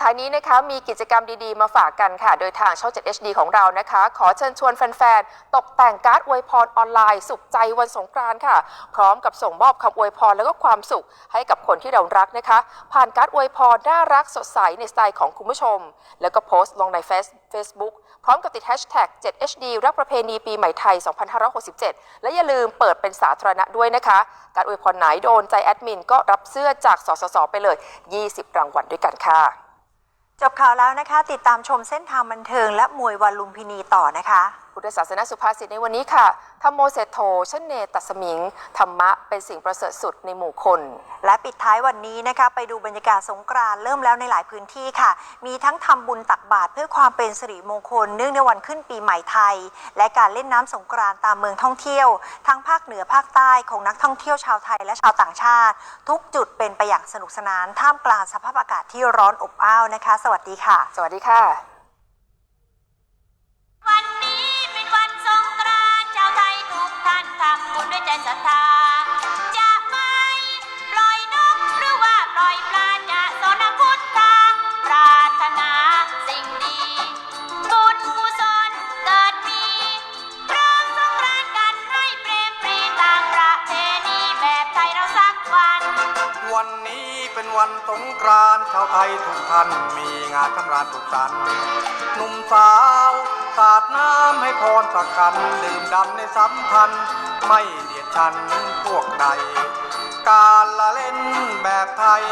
ท้ายนี้นะคะมีกิจกรรมดีๆ มาฝากกันค่ะ โดยทางช่อง 7 HD ของเรานะคะ ขอเชิญชวนแฟนๆ ตกแต่งการ์ดอวยพรออนไลน์ สุขใจวันสงกรานต์ค่ะ พร้อมกับส่งมอบคำอวยพรแล้วก็ความสุขให้กับคนที่เรารักนะคะ ผ่านการ์ดอวยพรน่ารักสดใสในสไตล์ของคุณผู้ชม แล้วก็โพสต์ลงในเฟซ Facebook พร้อมกับติดแฮชแท็ก 7HD รักประเพณีปีใหม่ไทย 2567 และอย่าลืมเปิดเป็นสาธารณะด้วยนะคะ การอวยพรไหนโดนใจแอดมินก็รับเสื้อจากสสสไปเลย 20 รางวัลด้วยกันค่ะ จบข่าวแล้วนะคะ ติดตามชมเส้นทางบันเทิงและมวยวันลุมพินีต่อนะคะ พุทธศาสนสุภาษิตในวันนี้ค่ะ ธรรมโมเศรษโธชนเนตัสมิง ธรรมะเป็นสิ่งประเสริฐสุดในหมู่คน และปิดท้ายวันนี้นะคะ ไปดูบรรยากาศสงกรานต์เริ่มแล้วในหลายพื้นที่ค่ะ มีทั้งทำบุญตักบาตรเพื่อความเป็นสิริมงคล เนื่องในวันขึ้นปีใหม่ไทย และการเล่นน้ำสงกรานต์ตามเมืองท่องเที่ยว ทั้งภาคเหนือภาคใต้ของนักท่องเที่ยวชาวไทยและชาวต่างชาติ ทุกจุดเป็นไปอย่างสนุกสนาน ท่ามกลางสภาพอากาศที่ร้อนอบอ้าวนะคะ สวัสดีค่ะ สวัสดีค่ะ ศรัทธา จะไม่ปล่อยนกหรือว่าปล่อยปลาจะสนพุทธาปรารถนาสิ่งดีบุญกุศลเกิดมีร้องสงกรานต์กันให้เปรมปรีตามประเพณีแบบไทยเราสักวัน วันนี้เป็นวันสงกรานต์ชาวไทยทุกท่านมีงานสำราญสุขสันต์หนุ่มสาว พรสักกันดื่มดันในสัมพันธ์ไม่เดียดฉันพวกใด การละเล่นแบบไทย